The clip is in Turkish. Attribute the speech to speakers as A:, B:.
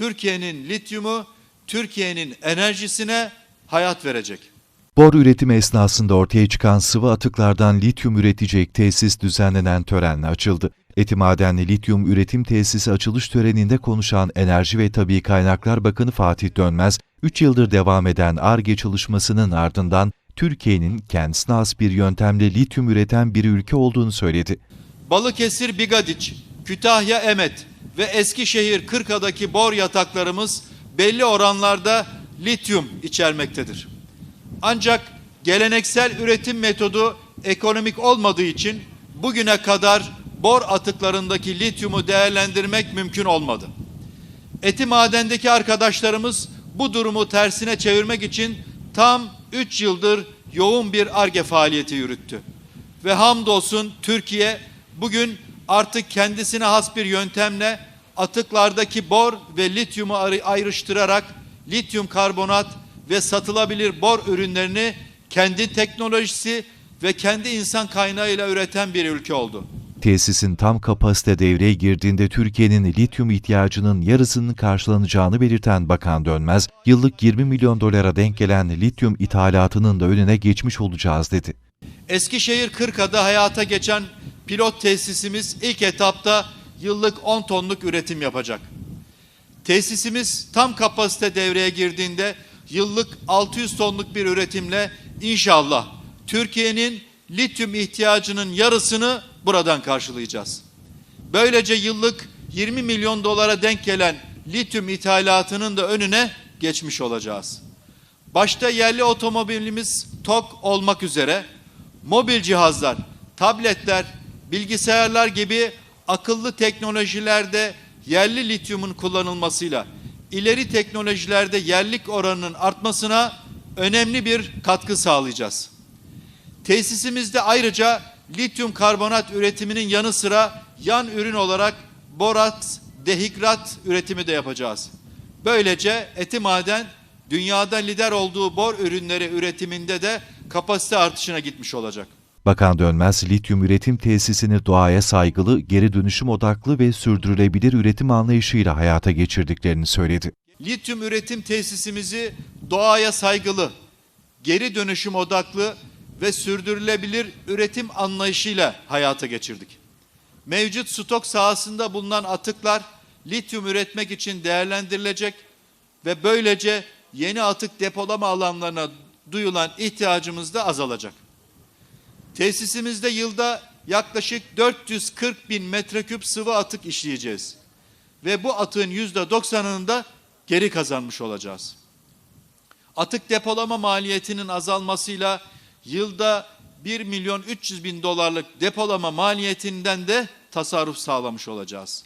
A: Türkiye'nin lityumu, Türkiye'nin enerjisine hayat verecek.
B: Bor üretimi esnasında ortaya çıkan sıvı atıklardan lityum üretecek tesis düzenlenen törenle açıldı. Etimadenli Lityum Üretim Tesisi açılış töreninde konuşan Enerji ve Tabi Kaynaklar Bakanı Fatih Dönmez, 3 yıldır devam eden ARGE çalışmasının ardından Türkiye'nin kendisine has bir yöntemle lityum üreten bir ülke olduğunu söyledi.
A: Balıkesir Bigadiç, Kütahya Emet ve Eskişehir Kırka'daki bor yataklarımız belli oranlarda lityum içermektedir. Ancak geleneksel üretim metodu ekonomik olmadığı için bugüne kadar bor atıklarındaki lityumu değerlendirmek mümkün olmadı. Eti madendeki arkadaşlarımız bu durumu tersine çevirmek için tam 3 yıldır yoğun bir ARGE faaliyeti yürüttü. Ve hamdolsun Türkiye bugün artık kendisine has bir yöntemle atıklardaki bor ve lityumu ayrı- ayrıştırarak lityum karbonat ve satılabilir bor ürünlerini kendi teknolojisi ve kendi insan kaynağıyla üreten bir ülke oldu.
B: Tesisin tam kapasite devreye girdiğinde Türkiye'nin lityum ihtiyacının yarısının karşılanacağını belirten Bakan Dönmez, yıllık 20 milyon dolara denk gelen lityum ithalatının da önüne geçmiş olacağız dedi.
A: Eskişehir Kırka'da hayata geçen pilot tesisimiz ilk etapta yıllık 10 tonluk üretim yapacak. Tesisimiz tam kapasite devreye girdiğinde yıllık 600 tonluk bir üretimle inşallah Türkiye'nin lityum ihtiyacının yarısını buradan karşılayacağız. Böylece yıllık 20 milyon dolara denk gelen lityum ithalatının da önüne geçmiş olacağız. Başta yerli otomobilimiz TOK olmak üzere mobil cihazlar, tabletler, bilgisayarlar gibi akıllı teknolojilerde yerli lityumun kullanılmasıyla ileri teknolojilerde yerlik oranının artmasına önemli bir katkı sağlayacağız. Tesisimizde ayrıca lityum karbonat üretiminin yanı sıra yan ürün olarak borat, dehidrat üretimi de yapacağız. Böylece eti maden dünyada lider olduğu bor ürünleri üretiminde de kapasite artışına gitmiş olacak.
B: Bakan Dönmez, lityum üretim tesisini doğaya saygılı, geri dönüşüm odaklı ve sürdürülebilir üretim anlayışıyla hayata geçirdiklerini söyledi.
A: Lityum üretim tesisimizi doğaya saygılı, geri dönüşüm odaklı ve sürdürülebilir üretim anlayışıyla hayata geçirdik. Mevcut stok sahasında bulunan atıklar lityum üretmek için değerlendirilecek ve böylece yeni atık depolama alanlarına duyulan ihtiyacımız da azalacak. Tesisimizde yılda yaklaşık 440 bin metreküp sıvı atık işleyeceğiz. Ve bu atığın yüzde 90'ını da geri kazanmış olacağız. Atık depolama maliyetinin azalmasıyla yılda 1 milyon 300 bin dolarlık depolama maliyetinden de tasarruf sağlamış olacağız.